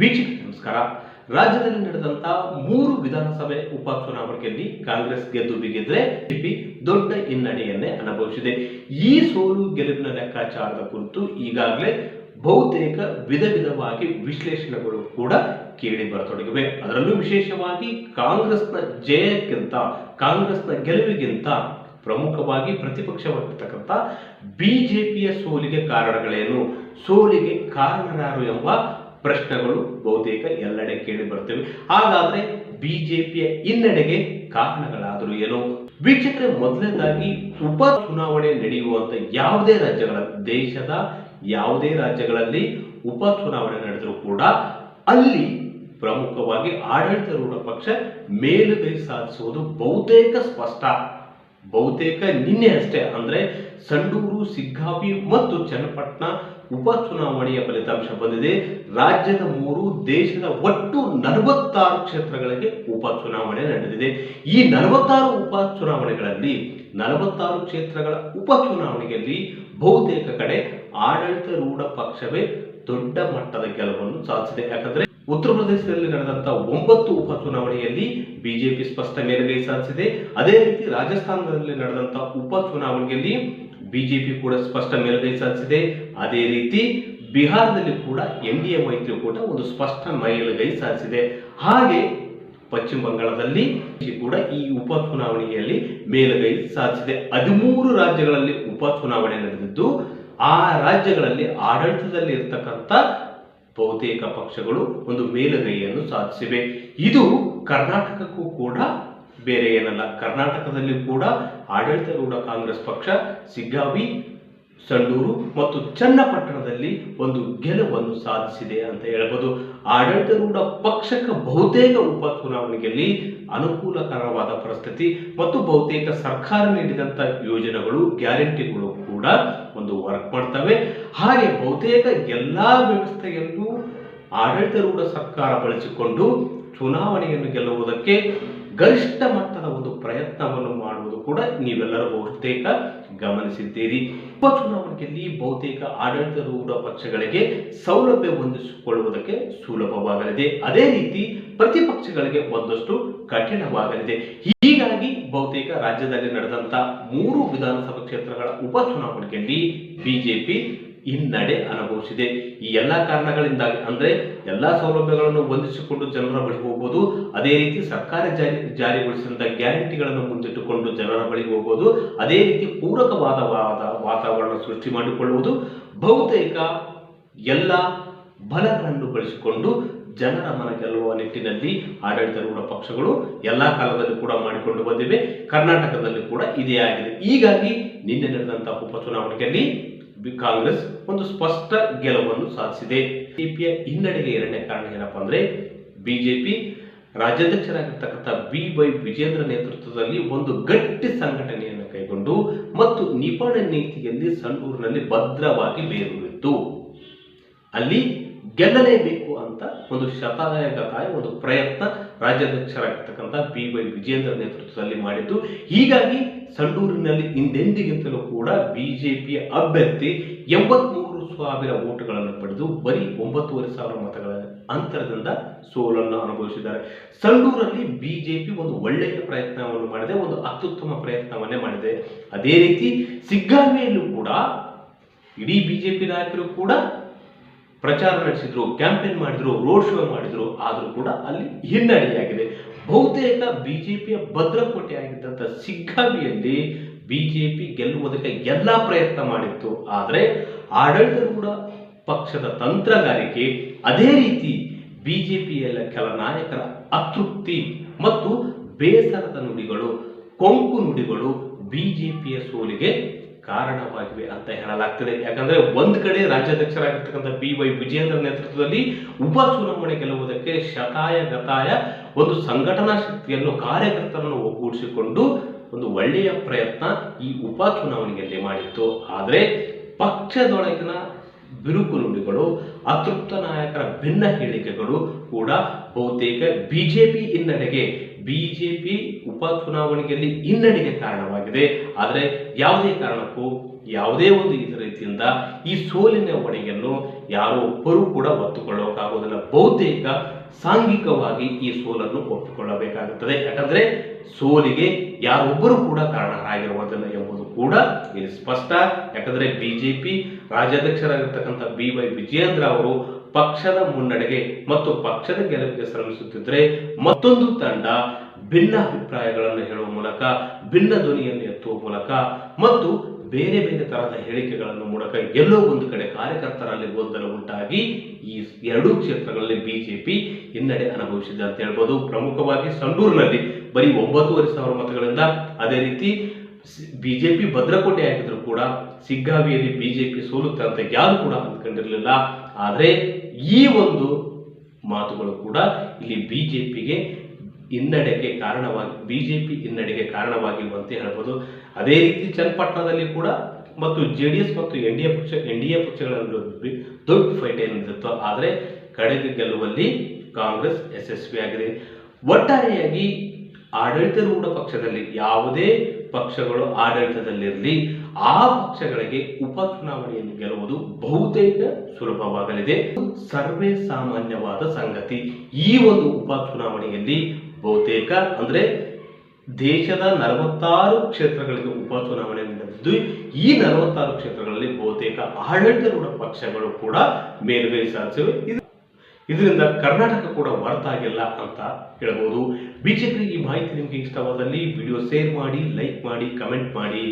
ವೀಕ್ಷಕ ನಮಸ್ಕಾರ. ರಾಜ್ಯದಲ್ಲಿ ನಡೆದಂತ ಮೂರು ವಿಧಾನಸಭೆ ಉಪಚುನಾವಣೆಯಲ್ಲಿ ಕಾಂಗ್ರೆಸ್ ಗೆದ್ದು ಬಿಗಿದ್ರೆ ಬಿಜೆಪಿ ದೊಡ್ಡ ಹಿನ್ನಡೆಯನ್ನೇ ಅನುಭವಿಸಿದೆ. ಈ ಸೋಲು ಗೆಲುವಿನ ಲೆಕ್ಕಾಚಾರದ ಕುರಿತು ಈಗಾಗಲೇ ಬಹುತೇಕ ವಿಧ ವಿಧವಾಗಿ ವಿಶ್ಲೇಷಣೆಗಳು ಕೂಡ ಕೇಳಿ ಬರತೊಡಗಿವೆ. ಅದರಲ್ಲೂ ವಿಶೇಷವಾಗಿ ಕಾಂಗ್ರೆಸ್ನ ಜಯಕ್ಕಿಂತ, ಕಾಂಗ್ರೆಸ್ನ ಗೆಲುವಿಗಿಂತ ಪ್ರಮುಖವಾಗಿ ಪ್ರತಿಪಕ್ಷವಾಗಿರ್ತಕ್ಕಂಥ ಬಿಜೆಪಿಯ ಸೋಲಿಗೆ ಕಾರಣಗಳೇನು? ಸೋಲಿಗೆ ಕಾರಣರಾರು ಎಂಬ ಪ್ರಶ್ನೆಗಳು ಬಹುತೇಕ ಎಲ್ಲೆಡೆ ಕೇಳಿ ಬರ್ತವೆ. ಹಾಗಾದ್ರೆ ಬಿಜೆಪಿಯ ಹಿನ್ನಡೆಗೆ ಕಾರಣಗಳಾದರೂ ಏನು? ವೀಕ್ಷಕರೇ, ಮೊದಲನೇದಾಗಿ ಉಪ ಚುನಾವಣೆ ನಡೆಯುವಂತ ಯಾವುದೇ ರಾಜ್ಯಗಳ, ದೇಶದ ಯಾವುದೇ ರಾಜ್ಯಗಳಲ್ಲಿ ಉಪ ಚುನಾವಣೆ ನಡೆದರೂ ಕೂಡ ಅಲ್ಲಿ ಪ್ರಮುಖವಾಗಿ ಆಡಳಿತಾರೂಢ ಪಕ್ಷ ಮೇಲುಗೈ ಸಾಧಿಸುವುದು ಬಹುತೇಕ ಸ್ಪಷ್ಟ. ಬಹುತೇಕ ನಿನ್ನೆ ಅಷ್ಟೇ, ಅಂದ್ರೆ ಸಂಡೂರು ಸಿಗ್ಗಾವಿ ಮತ್ತು ಚನ್ನಪಟ್ಟಣ ಉಪಚುನಾವಣೆಯ ಫಲಿತಾಂಶ ಬಂದಿದೆ. ರಾಜ್ಯದ ಮೂರು ದೇಶದ ಒಟ್ಟು ನಲವತ್ತಾರು ಕ್ಷೇತ್ರಗಳಿಗೆ ಉಪಚುನಾವಣೆ ನಡೆದಿದೆ. ಈ ನಲವತ್ತಾರು ಉಪಚುನಾವಣೆಗಳಲ್ಲಿ ನಲವತ್ತಾರು ಕ್ಷೇತ್ರಗಳ ಉಪಚುನಾವಣೆಯಲ್ಲಿ ಬಹುತೇಕ ಕಡೆ ಆಡಳಿತಾರೂಢ ಪಕ್ಷವೇ ದೊಡ್ಡ ಮಟ್ಟದ ಗೆಲುವನ್ನು ಸಾಧಿಸಿದೆ. ಯಾಕಂದ್ರೆ ಉತ್ತರ ಪ್ರದೇಶದಲ್ಲಿ ನಡೆದಂತಹ ಒಂಬತ್ತು ಉಪಚುನಾವಣೆಯಲ್ಲಿ ಬಿಜೆಪಿ ಸ್ಪಷ್ಟ ಮೇಲುಗೈ ಸಾಧಿಸಿದೆ. ಅದೇ ರೀತಿ ರಾಜಸ್ಥಾನದಲ್ಲಿ ನಡೆದಂತಹ ಉಪಚುನಾವಣೆಯಲ್ಲಿ ಬಿಜೆಪಿ ಕೂಡ ಸ್ಪಷ್ಟ ಮೇಲುಗೈ ಸಾಧಿಸಿದೆ. ಅದೇ ರೀತಿ ಬಿಹಾರದಲ್ಲಿ ಕೂಡ ಎನ್ ಡಿ ಎ ಮೈತ್ರಿಕೂಟ ಒಂದು ಸ್ಪಷ್ಟ ಮೇಲುಗೈ ಸಾಧಿಸಿದೆ. ಹಾಗೆ ಪಶ್ಚಿಮ ಬಂಗಾಳದಲ್ಲಿ ಕೂಡ ಈ ಉಪಚುನಾವಣೆಯಲ್ಲಿ ಮೇಲುಗೈ ಸಾಧಿಸಿದೆ. ಹದಿಮೂರು ರಾಜ್ಯಗಳಲ್ಲಿ ಉಪಚುನಾವಣೆ ನಡೆದಿದ್ದು, ಆ ರಾಜ್ಯಗಳಲ್ಲಿ ಆಡಳಿತದಲ್ಲಿ ಇರ್ತಕ್ಕಂಥ ಬಹುತೇಕ ಪಕ್ಷಗಳು ಒಂದು ಮೇಲುಗೈಯನ್ನು ಸಾಧಿಸಿವೆ. ಇದು ಕರ್ನಾಟಕಕ್ಕೂ ಕೂಡ ಬೇರೆ ಏನಲ್ಲ. ಕರ್ನಾಟಕದಲ್ಲಿ ಕೂಡ ಆಡಳಿತಾರೂಢ ಕಾಂಗ್ರೆಸ್ ಪಕ್ಷ, ಸಿಗ್ಗಾವಿ, ಸಂಡೂರು ಮತ್ತು ಚನ್ನಪಟ್ಟಣದಲ್ಲಿ ಒಂದು ಗೆಲುವನ್ನು ಸಾಧಿಸಿದೆ ಅಂತ ಹೇಳ್ಬೋದು. ಆಡಳಿತಾರೂಢ ಪಕ್ಷಕ್ಕೆ ಬಹುತೇಕ ಉಪಚುನಾವಣೆಯಲ್ಲಿ ಅನುಕೂಲಕರವಾದ ಪರಿಸ್ಥಿತಿ ಮತ್ತು ಬಹುತೇಕ ಸರ್ಕಾರ ನೀಡಿದಂಥ ಯೋಜನೆಗಳು, ಗ್ಯಾರಂಟಿಗಳು ಕೂಡ ಒಂದು ವರ್ಕ್ ಮಾಡ್ತವೆ. ಹಾಗೆ ಬಹುತೇಕ ಎಲ್ಲಾ ವ್ಯವಸ್ಥೆಯನ್ನು ಆಡಳಿತಾರೂಢ ಸರ್ಕಾರ ಬಳಸಿಕೊಂಡು ಚುನಾವಣೆಯನ್ನು ಗೆಲ್ಲುವುದಕ್ಕೆ ಗರಿಷ್ಠ ಮಟ್ಟದ ಒಂದು ಪ್ರಯತ್ನವನ್ನು ಮಾಡುವುದು ಕೂಡ ನೀವೆಲ್ಲರೂ ಬಹುತೇಕ ಗಮನಿಸಿದ್ದೀರಿ. ಉಪಚುನಾವಣೆಯಲ್ಲಿ ಬಹುತೇಕ ಆಡಳಿತಾರೂಢ ಪಕ್ಷಗಳಿಗೆ ಸೌಲಭ್ಯ ಹೊಂದಿಸಿಕೊಳ್ಳುವುದಕ್ಕೆ ಸುಲಭವಾಗಲಿದೆ. ಅದೇ ರೀತಿ ಪ್ರತಿಪಕ್ಷಗಳಿಗೆ ಒಂದಷ್ಟು ಕಠಿಣವಾಗಲಿದೆ. ಹೀಗಾಗಿ ಬಹುತೇಕ ರಾಜ್ಯದಲ್ಲಿ ನಡೆದಂತ ಮೂರು ವಿಧಾನಸಭಾ ಕ್ಷೇತ್ರಗಳ ಉಪಚುನಾವಣೆಯಲ್ಲಿ ಬಿಜೆಪಿ ಹಿನ್ನಡೆ ಅನುಭವಿಸಿದೆ. ಈ ಎಲ್ಲ ಕಾರಣಗಳಿಂದಾಗಿ ಅಂದ್ರೆ ಎಲ್ಲ ಸೌಲಭ್ಯಗಳನ್ನು ಹೊಂದಿಸಿಕೊಂಡು ಜನರ ಬಳಿ ಹೋಗುವುದು ಅದೇ ರೀತಿ ಸರ್ಕಾರ ಜಾರಿ ಜಾರಿಗೊಳಿಸಿದಂಥ ಗ್ಯಾರಂಟಿಗಳನ್ನು ಮುಂದಿಟ್ಟುಕೊಂಡು ಜನರ ಬಳಿ ಹೋಗುವುದು ಅದೇ ರೀತಿ ಪೂರಕವಾದ ವಾದ, ವಾತಾವರಣ ಸೃಷ್ಟಿ ಮಾಡಿಕೊಳ್ಳುವುದು. ಬಹುತೇಕ ಎಲ್ಲ ಬಲಗಳನ್ನು ಬಳಸಿಕೊಂಡು ಜನರ ಮನ ಗೆಲ್ಲುವ ನಿಟ್ಟಿನಲ್ಲಿ ಆಡಳಿತಾರೂಢ ಪಕ್ಷಗಳು ಎಲ್ಲ ಕಾಲದಲ್ಲಿ ಕೂಡ ಮಾಡಿಕೊಂಡು ಬಂದಿವೆ. ಕರ್ನಾಟಕದಲ್ಲಿ ಕೂಡ ಇದೇ ಆಗಿದೆ. ಹೀಗಾಗಿ ನಿನ್ನೆ ನಡೆದಂತಹ ಉಪಚುನಾವಣೆಯಲ್ಲಿ ಕಾಂಗ್ರೆಸ್ ಒಂದು ಸ್ಪಷ್ಟ ಗೆಲುವನ್ನು ಸಾಧಿಸಿದೆ. ಬಿಜೆಪಿಯ ಹಿನ್ನಡೆಗೆ ಎರಡನೇ ಕಾರಣ ಏನಪ್ಪಾ ಅಂದ್ರೆ ಬಿಜೆಪಿ ರಾಜ್ಯಾಧ್ಯಕ್ಷರಾಗಿರ್ತಕ್ಕಂಥ ಬಿ ವೈ ವಿಜೇಂದ್ರ ನೇತೃತ್ವದಲ್ಲಿ ಒಂದು ಗಟ್ಟಿ ಸಂಘಟನೆಯನ್ನು ಕೈಗೊಂಡು ಮತ್ತು ನಿಪಣ ನೀತಿಯಲ್ಲಿ ಸಂಡೂರಿನಲ್ಲಿ ಭದ್ರವಾಗಿ ಬೇರೂರಿತ್ತು ಅಲ್ಲಿ ಗೆಲ್ಲಲೇಬೇಕು ಅಂತ ಒಂದು ಶತಾಯಗತಾಯ ಒಂದು ಪ್ರಯತ್ನ ರಾಜ್ಯಾಧ್ಯಕ್ಷರಾಗಿರ್ತಕ್ಕಂಥ ಬಿ ವೈ ವಿಜೇಂದ್ರ ನೇತೃತ್ವದಲ್ಲಿ ಮಾಡಿದ್ದು. ಹೀಗಾಗಿ ಸಂಡೂರಿನಲ್ಲಿ ಹಿಂದೆಂದಿಗಿಂತಲೂ ಕೂಡ ಬಿಜೆಪಿಯ ಅಭ್ಯರ್ಥಿ ಎಂಬತ್ಮೂರು ಸಾವಿರ ಓಟುಗಳನ್ನು ಪಡೆದು ಬರೀ ಒಂಬತ್ತುವರೆ ಸಾವಿರ ಮತಗಳ ಅಂತರದಿಂದ ಸೋಲನ್ನು ಅನುಭವಿಸಿದ್ದಾರೆ. ಸಂಡೂರಲ್ಲಿ ಬಿಜೆಪಿ ಒಂದು ಒಳ್ಳೆಯ ಪ್ರಯತ್ನವನ್ನು ಮಾಡಿದೆ, ಒಂದು ಅತ್ಯುತ್ತಮ ಪ್ರಯತ್ನವನ್ನೇ ಮಾಡಿದೆ. ಅದೇ ರೀತಿ ಸಿಗ್ಗಾವಿಯಲ್ಲೂ ಕೂಡ ಇಡೀ ಬಿಜೆಪಿ ನಾಯಕರು ಕೂಡ ಪ್ರಚಾರ ನಡೆಸಿದ್ರು, ಕ್ಯಾಂಪೇನ್ ಮಾಡಿದ್ರು, ರೋಡ್ ಶೋ ಮಾಡಿದ್ರು, ಆದರೂ ಕೂಡ ಅಲ್ಲಿ ಹಿನ್ನಡೆಯಾಗಿದೆ. ಬಹುತೇಕ ಬಿಜೆಪಿಯ ಭದ್ರಕೋಟೆ ಆಗಿದ್ದಂಥ ಸಿಗ್ಗಾವಿಯಲ್ಲಿ ಬಿಜೆಪಿ ಗೆಲ್ಲುವುದಕ್ಕೆ ಎಲ್ಲಾ ಪ್ರಯತ್ನ ಮಾಡಿತ್ತು. ಆದರೆ ಆಡಳಿತಾರೂಢ ಪಕ್ಷದ ತಂತ್ರಗಾರಿಕೆ ಅದೇ ರೀತಿ ಬಿಜೆಪಿಯಲ್ಲ ಕೆಲ ನಾಯಕರ ಅತೃಪ್ತಿ ಮತ್ತು ಬೇಸರದ ನುಡಿಗಳು, ಕೊಂಕು ನುಡಿಗಳು ಬಿಜೆಪಿಯ ಸೋಲಿಗೆ ಕಾರಣವಾಗಿವೆ ಅಂತ ಹೇಳಲಾಗ್ತದೆ. ಯಾಕಂದ್ರೆ ಒಂದ್ ಕಡೆ ರಾಜ್ಯಾಧ್ಯಕ್ಷರಾಗಿರ್ತಕ್ಕಂಥ ಬಿ ವೈ ವಿಜೇಂದ್ರ ನೇತೃತ್ವದಲ್ಲಿ ಉಪಚುನಾವಣೆ ಗೆಲ್ಲುವುದಕ್ಕೆ ಶತಾಯ ಗತಾಯ ಒಂದು ಸಂಘಟನಾ ಶಕ್ತಿಯನ್ನು ಕಾರ್ಯಕರ್ತರನ್ನು ಒಗ್ಗೂಡಿಸಿಕೊಂಡು ಒಂದು ಒಳ್ಳೆಯ ಪ್ರಯತ್ನ ಈ ಉಪ ಚುನಾವಣೆಯಲ್ಲಿ ಮಾಡಿತ್ತು. ಆದರೆ ಪಕ್ಷದೊಳಗಿನ ಬಿರುಕು ನುಡಿಗಳು, ಅತೃಪ್ತ ನಾಯಕರ ಭಿನ್ನ ಹೇಳಿಕೆಗಳು ಕೂಡ ಬಹುತೇಕ ಬಿಜೆಪಿ ಹಿನ್ನಡೆಗೆ, ಬಿಜೆಪಿ ಉಪ ಚುನಾವಣೆಯಲ್ಲಿ ಹಿನ್ನಡೆಗೆ ಕಾರಣವಾಗಿದೆ. ಆದರೆ ಯಾವುದೇ ಕಾರಣಕ್ಕೂ ಯಾವುದೇ ಒಂದು ಇದರ ರೀತಿಯಿಂದ ಈ ಸೋಲಿನ ಹೊಣೆಯನ್ನು ಯಾರೋ ಒಬ್ಬರೂ ಕೂಡ ಹೊತ್ತುಕೊಳ್ಳೋಕ್ಕಾಗೋದಿಲ್ಲ ಬಹುತೇಕ ಸಾಂಘಿಕವಾಗಿ ಈ ಸೋಲನ್ನು ಒಪ್ಪಿಕೊಳ್ಳಬೇಕಾಗುತ್ತದೆ. ಯಾಕಂದ್ರೆ ಸೋಲಿಗೆ ಯಾರೊಬ್ಬರು ಕೂಡ ಕಾರಣರಾಗಿರುವುದಿಲ್ಲ ಎಂಬುದು ಕೂಡ ಇಲ್ಲಿ ಸ್ಪಷ್ಟ. ಯಾಕಂದ್ರೆ ಬಿಜೆಪಿ ರಾಜ್ಯಾಧ್ಯಕ್ಷರಾಗಿರ್ತಕ್ಕಂಥ ಬಿ ವೈ ವಿಜಯೇಂದ್ರ ಅವರು ಪಕ್ಷದ ಮುನ್ನಡೆಗೆ ಮತ್ತು ಪಕ್ಷದ ಗೆಲುವಿಗೆ ಶ್ರಮಿಸುತ್ತಿದ್ರೆ ಮತ್ತೊಂದು ತಂಡ ಭಿನ್ನ ಅಭಿಪ್ರಾಯಗಳನ್ನು ಹೇಳುವ ಮೂಲಕ, ಭಿನ್ನ ಧ್ವನಿಯನ್ನು ಎತ್ತುವ ಮೂಲಕ ಮತ್ತು ಬೇರೆ ಬೇರೆ ತರಹದ ಹೇಳಿಕೆಗಳನ್ನು ಮೂಲಕ ಎಲ್ಲೋ ಒಂದು ಕಡೆ ಕಾರ್ಯಕರ್ತರಲ್ಲಿ ಗೊಂದಲ ಉಂಟಾಗಿ ಈ ಎರಡೂ ಕ್ಷೇತ್ರಗಳಲ್ಲಿ ಬಿಜೆಪಿ ಹಿನ್ನಡೆ ಅನುಭವಿಸಿದೆ ಅಂತ ಹೇಳ್ಬೋದು. ಪ್ರಮುಖವಾಗಿ ಸಂಡೂರಿನಲ್ಲಿ ಬರೀ ಒಂಬತ್ತುವರೆ ಸಾವಿರ ಮತಗಳಿಂದ ಅದೇ ರೀತಿ ಬಿಜೆಪಿ ಭದ್ರಕೋಟೆ ಆಗಿದ್ರು ಕೂಡ ಸಿಗ್ಗಾವಿಯಲ್ಲಿ ಬಿಜೆಪಿ ಸೋಲುತ್ತೆ ಅಂತ ಯಾರು ಕೂಡ ಅಂದ್ಕೊಂಡಿರಲಿಲ್ಲ. ಆದರೆ ಈ ಒಂದು ಮಾತುಗಳು ಕೂಡ ಇಲ್ಲಿ ಬಿಜೆಪಿಗೆ ಹಿನ್ನಡೆಗೆ ಕಾರಣವಾಗಿ ಬಿಜೆಪಿ ಹಿನ್ನಡೆಗೆ ಕಾರಣವಾಗಿರುವಂತೆ ಹೇಳ್ಬೋದು. ಅದೇ ರೀತಿ ಚನ್ನಪಟ್ಟಣದಲ್ಲಿ ಕೂಡ ಮತ್ತು ಜೆ ಡಿ ಎಸ್ ಮತ್ತು ಎನ್ ಡಿ ಎ ಪಕ್ಷ ಎನ್ ಡಿ ಎ ಪಕ್ಷಗಳ ದೊಡ್ಡ ಫೈಟ್ ಏನಿರುತ್ತೋ ಆದರೆ ಕಡೆಗೆ ಗೆಲ್ಲುವಲ್ಲಿ ಕಾಂಗ್ರೆಸ್ ಯಶಸ್ವಿಯಾಗಿದೆ ಒಟ್ಟಾರೆಯಾಗಿ ಆಡಳಿತಾರೂಢ ಪಕ್ಷದಲ್ಲಿ ಯಾವುದೇ ಪಕ್ಷಗಳು ಆಡಳಿತದಲ್ಲಿರಲಿ, ಆ ಪಕ್ಷಗಳಿಗೆ ಉಪಚುನಾವಣೆಯನ್ನು ಗೆಲ್ಲುವುದು ಬಹುತೇಕ ಸುಲಭವಾಗಲಿದೆ. ಸರ್ವೇ ಸಾಮಾನ್ಯವಾದ ಸಂಗತಿ. ಈ ಒಂದು ಉಪಚುನಾವಣೆಯಲ್ಲಿ ಬಹುತೇಕ ಅಂದ್ರೆ ದೇಶದ ನಲವತ್ತಾರು ಕ್ಷೇತ್ರಗಳಿಗೆ ಉಪಚುನಾವಣೆ ನಡೆದಿದ್ದು, ಈ ನಲವತ್ತಾರು ಕ್ಷೇತ್ರಗಳಲ್ಲಿ ಬಹುತೇಕ ಆಡಳಿತಾರೂಢ ಪಕ್ಷಗಳು ಕೂಡ ಮೇಲುಗೈ ಸಾಧಿಸಿವೆ. ಇದು ಇದರಿಂದ ಕರ್ನಾಟಕ ಕೂಡ ಹೊರತಾಗಿಲ್ಲ ಅಂತ ಹೇಳಬಹುದು ವೀಕ್ಷಕರಿಗೆ ಈ ಮಾಹಿತಿ ನಿಮಗೆ ಇಷ್ಟವಾದಲ್ಲಿ ವಿಡಿಯೋ ಶೇರ್ ಮಾಡಿ, ಲೈಕ್ ಮಾಡಿ, ಕಮೆಂಟ್ ಮಾಡಿ.